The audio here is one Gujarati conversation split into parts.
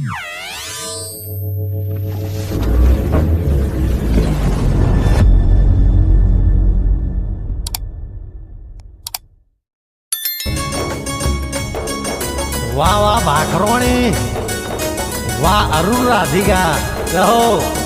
વાહ વાહ ભાખરોણી વાહ અરુણ રાધિકા. રહો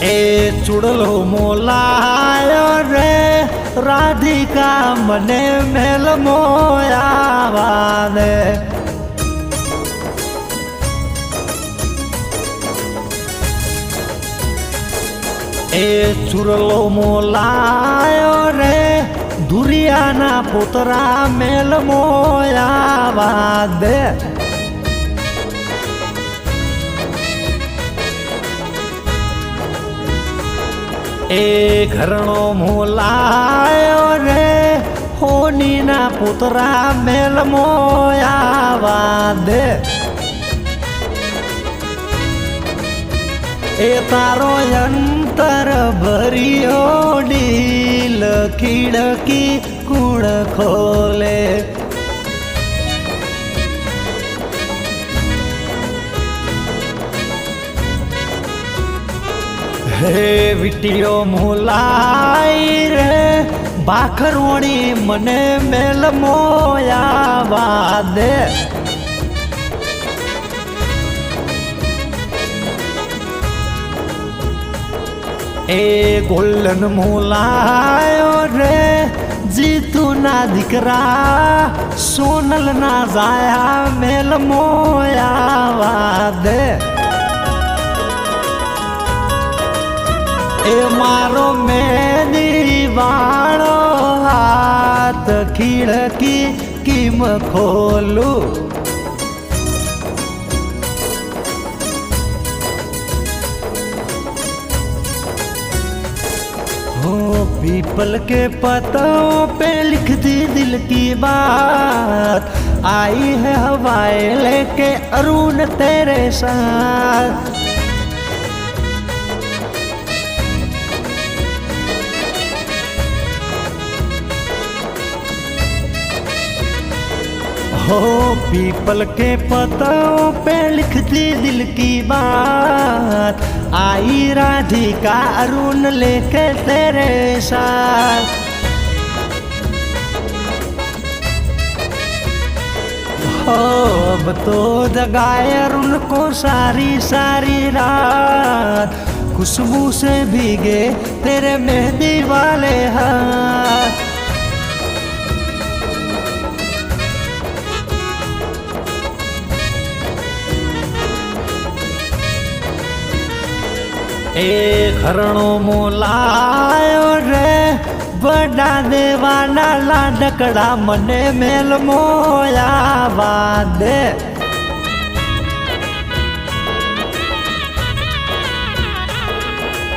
એ ચૂડલો મોલાયો રે, રાધિકા મને મેલ મોયાવાને. એ ચુરલો મોલાયો રે, દુરિયાના પોતરા મેલ મોયાવા દે એ ઘરણો મોલાયો રે, હોનીના પુતરા મેલ મોયાવા દે. એ તારો અંતર ભર્યો ડીલ, ખીડકી કુણ ખોલે. હે વિટીઓ મુલાઈ રે, ભાખરવણી મને મેલ મોયાવા દે એ ગોલ્ડન મુલાયો રે, જીતુના દીકરા સોનલ ના જાયા મેલ મોયાવા દે એ મારો મેદી વાળો હાથ ખીડકી કિમ ખોલું हो पीपल के पत्तों पे लिख दी दिल की बात आई है हवाएं लेके अरुण तेरे साथ हो, पीपल के पत्तों पे लिख दी दिल की बात। आई राधिका अरुण लेके तेरे साथ। हो, अब तो जगाए अरुण को सारी सारी रात। खुशबू से भीगे तेरे मेहंदी वाले हाथ। એ ખરણો મોલાયો રે બડા દેવાના લાડકડા મને મેલ મોયા દે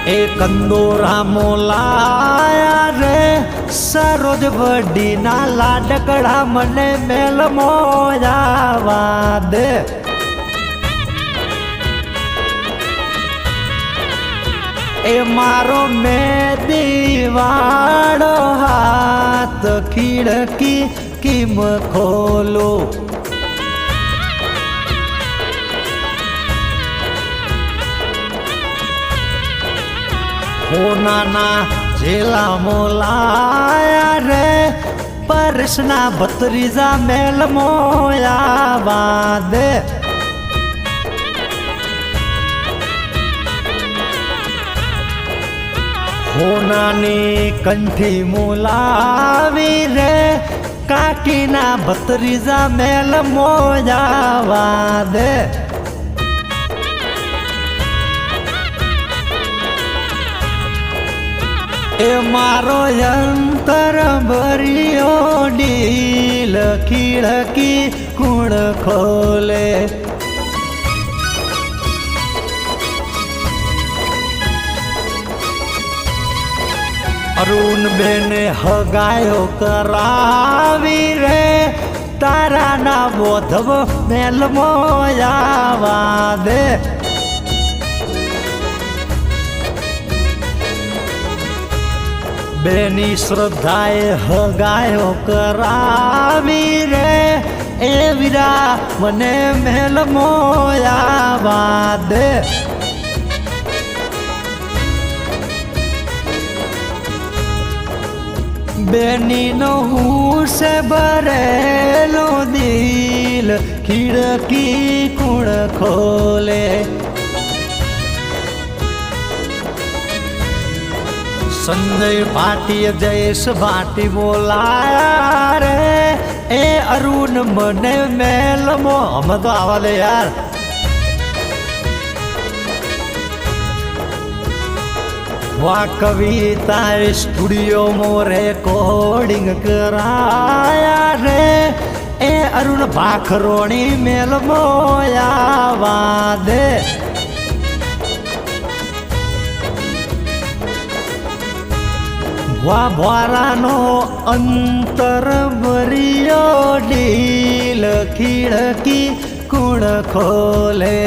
એ કંદોરા મોલાયા રે, સરોજ વડીના લાડકડા મને મેલ મોયાવા દે એ મારો મેં દીવાડો હાથ ખીડકી કિમ ખોલો? હોનાના જેલા મોલાયા રે પરસના ભત્રીજા મેલ મોયા દે હોનાની કંઠી મોલાવી રે, કાકીના ભત્રીજા મેલ મોજાવા દે. એ મારો અંતર ભર્યો ડીલ ખીડકી કુણ ખોલે. અરુણ બેને હગાયો કરાવી રે. તારા ના બોધવ મેલ મોયાવા દે. બેની શ્રદ્ધાએ હગાયો કરાવી રે. એ વિરા મને મેલ મોયા દે. બેની નો હું છે ભરેલો દિલ, ખીડકી કુણ ખોલે? સંજય ભાટી જયેશ ભાટી બોલાયા રે, એ અરુણ મને મેલ મો અમે તો આવા યાર. વા કવિતા સ્ટુડિયોમાં રેકોર્ડિંગ કરાયા રે એ અરુણ ભાખરોણી મેલ મોયા દે વા ભવારાનો અંતર ભર્યો ડીલ ખીડકી કુણ ખોલે?